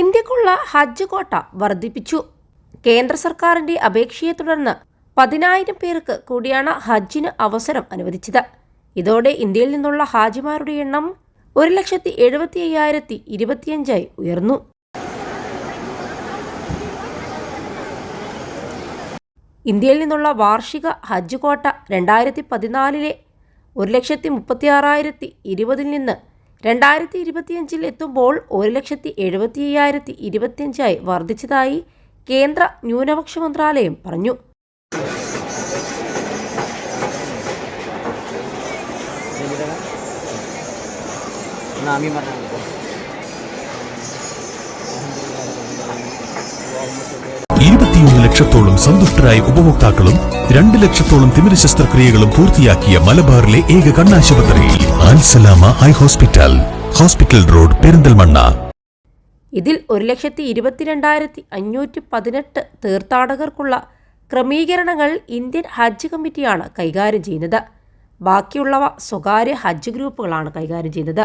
ഇന്ത്യക്കുള്ള ഹജ്ജ് കോട്ട വർദ്ധിപ്പിച്ചു. കേന്ദ്ര സർക്കാരിന്റെ അപേക്ഷയെ തുടർന്ന് പതിനായിരം പേർക്ക് കൂടിയാണ് ഹജ്ജിന് അവസരം അനുവദിച്ചത്. ഇതോടെ ഇന്ത്യയിൽ നിന്നുള്ള ഹാജിമാരുടെ എണ്ണം ഒരു ലക്ഷത്തി എഴുപത്തി അയ്യായിരത്തി ഇരുപത്തിയഞ്ചായി ഉയർന്നു. ഇന്ത്യയിൽ നിന്നുള്ള വാർഷിക ഹജ്ജ് കോട്ട രണ്ടായിരത്തി പതിനാലിലെ ഒരു ലക്ഷത്തി മുപ്പത്തി ആറായിരത്തി ഇരുപതിൽ നിന്ന് രണ്ടായിരത്തി ഇരുപത്തിയഞ്ചിൽ എത്തുമ്പോൾ ഒരു ലക്ഷത്തി എഴുപത്തി അയ്യായിരത്തി ഇരുപത്തിയഞ്ചായി വർദ്ധിച്ചതായി കേന്ദ്ര ന്യൂനപക്ഷ മന്ത്രാലയം പറഞ്ഞു. നാമി പറഞ്ഞു ലക്ഷത്തോളം സന്തുഷ്ടരായ ഉപഭോക്താക്കളും രണ്ട് ലക്ഷത്തോളം തിമിര ശസ്ത്രക്രിയകളും പൂർത്തിയാക്കിയ മലബാറിലെ ഏക കണ്ണാശുപത്രി ആൻസലാമ eye hospital hospital road Perinthalmanna. ഇതിൽ ഒരു ലക്ഷത്തി ഇരുപത്തിരണ്ടായിരത്തി അഞ്ഞൂറ്റി പതിനെട്ട് തീർത്ഥാടകർക്കുള്ള ക്രമീകരണങ്ങൾ ഇന്ത്യൻ ഹജ്ജ് കമ്മിറ്റിയാണ് കൈകാര്യം ചെയ്യുന്നത്. ബാക്കിയുള്ളവ സ്വകാര്യ ഹജ്ജ് ഗ്രൂപ്പുകളാണ് കൈകാര്യം ചെയ്യുന്നത്.